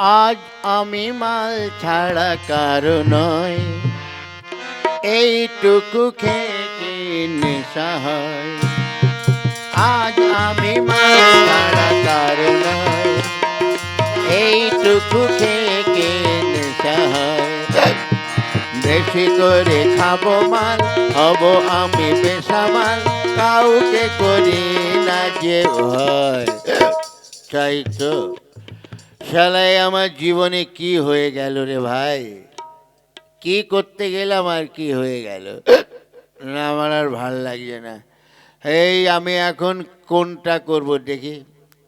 আজ আমি মাল ছাড়া কারও নয় এইটুকু খেয়ে নেশা হয়। আজ আমি মাল ছাড়া কারও নয় এইটুকু খেয়ে নেশা হয়। বেশি করে খাব মাল, হব আমি বেসামাল কাউকে করি না যে ভয়। তাই তো শালাই আমার জীবনে কি হয়ে গেল রে ভাই? কি করতে গেলাম আর কি হয়ে গেল? না আমার আর ভালো লাগছে না। এই আমি এখন কোনটা করব দেখি?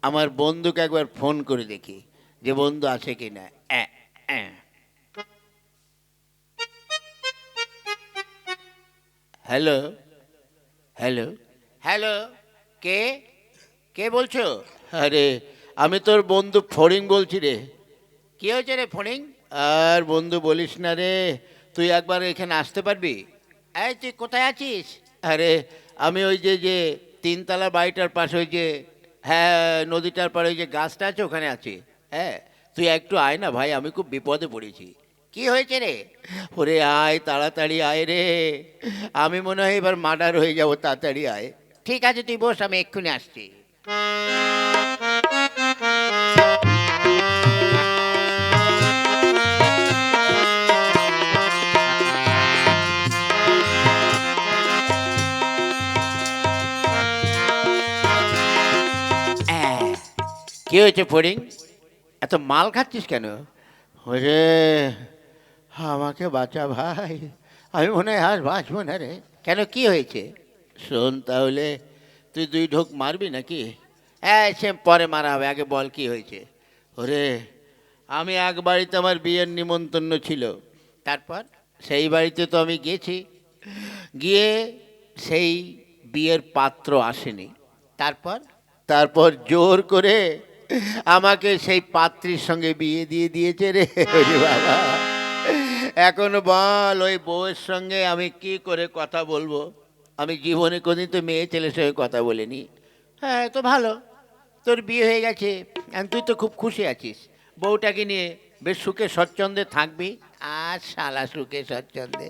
আমার বন্ধুকে একবার ফোন করে দেখি যে বন্ধু আছে কি না। হ্যালো? হ্যালো? হ্যালো? কে? কে বলছো? আরে আমি তোর বন্ধু ফড়িং বলছি রে। কি হয়েছে রে ফড়িং? আর বন্ধু বলিস না রে তুই একবার এখানে আসতে পারবি? এই তুই কোথায় আছিস? আরে আমি ওই যে যে তিনতলা বাড়িটার পাশে ওই যে হ্যাঁ নদীটার পাড়ে ওই যে গাছটা আছে ওখানে আছি। হ্যাঁ তুই একটু আয় না ভাই আমি খুব বিপদে পড়েছি। কি হয়েছে রে? ওরে আয় তাড়াতাড়ি আয় রে। আমি মনে হয় এবার মার্ডার হয়ে যাব তাড়াতাড়ি আয়। ঠিক আছে তুই বস আমি এক্ষুনি আসছি। কি হয়েছে ফড়িং? এত মাল খাচ্ছিস কেন? ওরে আমাকে বাঁচা ভাই। আমি মনে হয় আজ বাঁচবো না রে। কেন কি হয়েছে? শোন তাহলে তুই দুই ঢোক মারবি নাকি? হ্যাঁ সে পরে মারা হবে। আগে বল কি হয়েছে। ওরে আমি এক বাড়িতে আমার বিয়ের নিমন্ত্রণ ছিল। তারপর? সেই বাড়িতে তো আমি গেছি গিয়ে সেই বিয়ের পাত্র আসেনি। তারপর? তারপর জোর করে আমাকে সেই পাত্রীর সঙ্গে বিয়ে দিয়ে দিয়েছে রে বাবা। এখন বল, ওই বউয়ের সঙ্গে আমি কি করে কথা বলব? আমি জীবনে কোনদিন তো মেয়ে ছেলের সঙ্গে কথা বলিনি। হ্যাঁ তো ভালো। তোর বিয়ে হয়ে গেছে তুই তো খুব খুশি আছিস। বউটাকে নিয়ে বেশ সুখে স্বচ্ছন্দে থাকবি। আর শালা সুখে স্বচ্ছন্দে।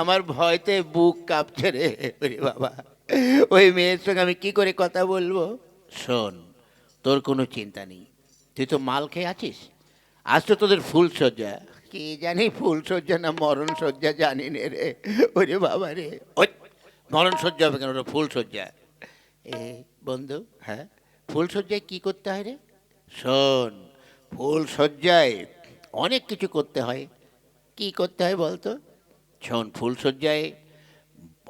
আমার ভয়তে বুক কাঁপছে রে বাবা। ওই মেয়ের সঙ্গে আমি কি করে কথা বলব? শোন তোর কোনো চিন্তা নেই। তুই তো মাল খেয়ে আছিস? আজ তো তোদের ফুল সজ্জা। কি জানি ফুল সজ্জা না মরণ সজ্জা জানি নে রে। ওরে বাবা রে। ওই মরণ সজ্জা হবে কেন ওটা ফুল সজ্জা। এ বন্ধু হ্যাঁ? ফুল সজ্জায় কি করতে হয় রে? শোন ফুল সজ্জায় অনেক কিছু করতে হয়। কি করতে হয় বলতো? শোন ফুল সজ্জায়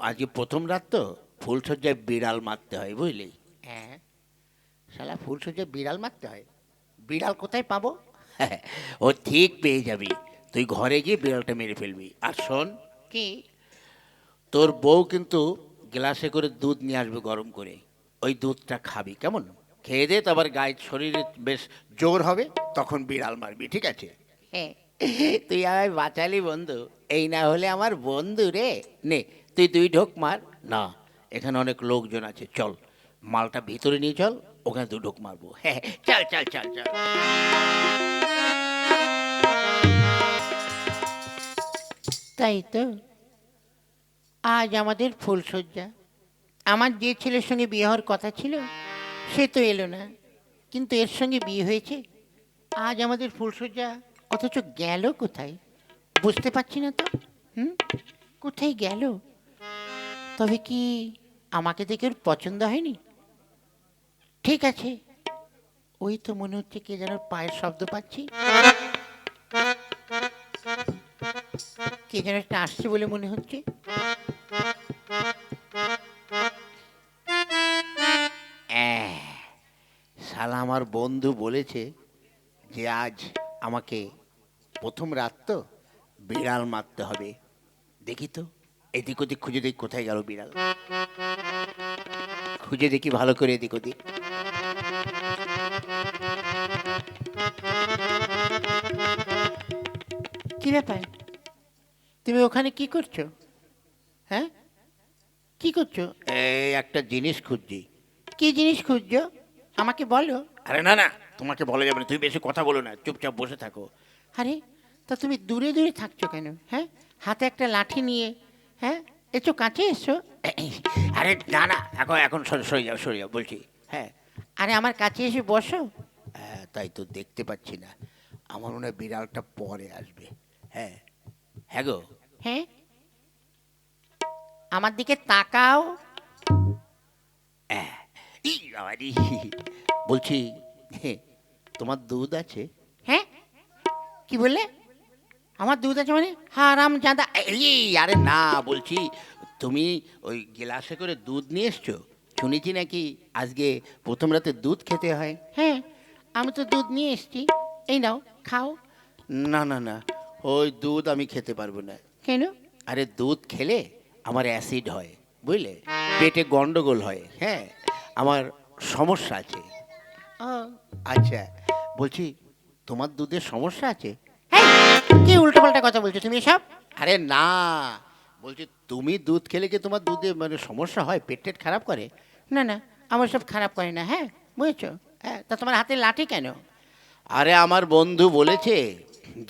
আজকে প্রথম রাত তো ফুল সজ্জায় বিড়াল মারতে হয় বুঝলি? শালা ফুল সজ্জায় বিড়াল মারতে হয়। বিড়াল কোথায় পাবো? ও ঠিক পেয়ে যাবি। তুই ঘরে গিয়ে বিড়ালটা মেরে ফেলবি। আর শোন কি? তোর বউ কিন্তু গ্লাসে করে দুধ নিয়ে আসবে গরম করে। ওই দুধটা খাবি কেমন? খেয়ে দে তারপর গায়ে শরীরে বেশ জোর হবে তখন বিড়াল মারবি ঠিক আছে? তুই আমায় বাঁচালি বন্ধু। এই না হলে আমার বন্ধু রে। নে তুই দুই ঢোক মার। না এখানে অনেক লোকজন আছে চল। মালটা ভিতরে নিয়ে চল। ওখানে দু ঢোক মারবো। হ্যাঁ চল চল চল চল। তাই তো। আজ আমাদের ফুলসজ্জা আমার যে ছেলের সঙ্গে বিয়ে হওয়ার কথা ছিল, সে তো এলো না। কিন্তু এর সঙ্গে বিয়ে হয়েছে, আজ আমাদের ফুলসজ্জা অথচ গেল কোথায়? বুঝতে পারছি না তো। হুম? কোথায় গেল? তবে কি আমাকে দেখে ওর পছন্দ হয়নি? ঠিক আছে। ওই তো মনে হচ্ছে কে যেন পায়ের শব্দ পাচ্ছি। কে যেন একটা আসছে বলে মনে হচ্ছে। শালা আমার বন্ধু বলেছে যে আজ আমাকে প্রথম রাত তো বিড়াল মারতে হবে। দেখি তো, এদিক ওদিক খুঁজে দেখি কোথায় গেল বিড়াল। খুঁজে দেখি ভালো করে এদিক ওদিক। কি ব্যাপার? তুমি ওখানে কি করছ? হ্যাঁ? কি করছ? এই একটা জিনিস খুঁজছি। কি জিনিস খুঁজছো? আমাকে বলো। আরে না না তোমাকে বলা যাবে না। তুমি বেশি কথা বলো না চুপচাপ বসে থাকো। আরে তা তুমি দূরে দূরে থাকছো কেন? হ্যাঁ? হাতে একটা লাঠি নিয়ে হ্যাঁ? এসো কাছে এসো। আরে না না এখন এখন সরে সরে যাও সরে যাও বলছি হ্যাঁ। আরে আমার কাছে এসে বসো। হ্যাঁ তাই তো দেখতে পাচ্ছি না। আমার মনে হয় বিড়ালটা পরে আসবে। হ্যাঁ। হ্যাঁ গো। হ্যাঁ? আমার দিকে তাকাও। বলছি হে, তোমার দুধ আছে? হ্যাঁ? কি বললে? আমার দুধ আছে মানে? হারাম জাদা। এই আরে না বলছি তুমি ওই গ্লাসে করে দুধ নিয়ে এসছো? শুনেছি নাকি আজকে প্রথম রাতে দুধ খেতে হয়? হ্যাঁ আমি তো দুধ নিয়ে এসেছি। এই নাও খাও। না না না ওই দুধ আমি খেতে পারব না। কেন? আরে দুধ খেলে আমার অ্যাসিড হয় বুঝলে? পেটে গন্ডগোল হয় হ্যাঁ? আমার সমস্যা আছে। আচ্ছা বলছি তোমার দুধের সমস্যা আছে? কি উল্টো পাল্টা কথা বলছো তুমি সব আরে না বলছি তুমি দুধ খেলে কি তোমার দুধে মানে সমস্যা হয় পেট টেট খারাপ করে? না না আমার সব খারাপ করে না হ্যাঁ? বুঝেছ? হ্যাঁ তা তোমার হাতে লাঠি কেন? আরে আমার বন্ধু বলেছে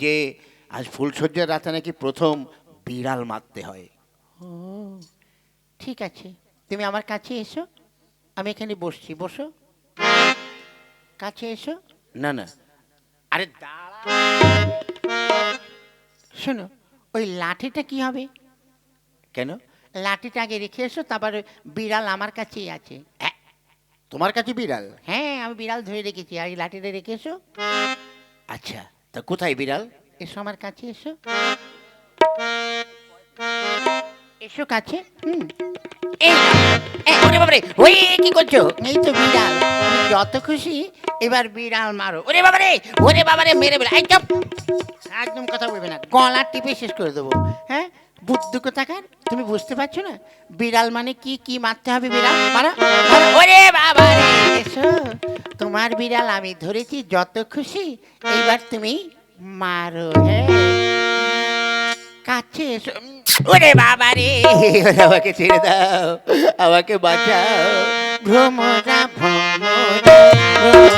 যে আজ ফুলসজ্জার রাতে নাকি প্রথম বিড়াল মারতে হয়। ও ঠিক আছে। তুমি আমার কাছে এসো। আমি এখানে বসছি। বসো। কাছে এসো। না না। আরে দাঁড়া। শোনো ওই লাঠিটা কি হবে? কেন? লাঠিটা আগে রেখে এসো তারপরে বিড়াল আমার কাছেই আছে। হ্যাঁ, তোমার কাছে বিড়াল? হ্যাঁ আমি বিড়াল ধরে রেখেছি। আর এই লাঠিটা রেখে এসো। আচ্ছা তা কোথায় বিড়াল? এসো আমার কাছে এসো। এসো কাছে হুম। এই নাও। এই, ওরে বাবারে ওই কি করছ? এই তো বিড়াল। তুমি যত খুশি এবার বিড়াল মারো। ওরে বাবারে ওরে বাবারে মেরে চুপ। একদম কথা বলবে না। গলা টিপে শেষ করে দেবো। হ্যাঁ? বুদ্ধ কোথাকার? তুমি বুঝতে পারছ না? বিড়াল মানে কি? কি মারতে হবে বিড়াল? মারো। ওরে বাবারে! এসো। তোমার বিড়াল আমি ধরেছি যত খুশি এইবার তুমি মারো কাছে ওরে বাবা রে। আমাকে ছেড়ে দাও আমাকে বাঁচাও। ভ্রমরা ভ্রমরা।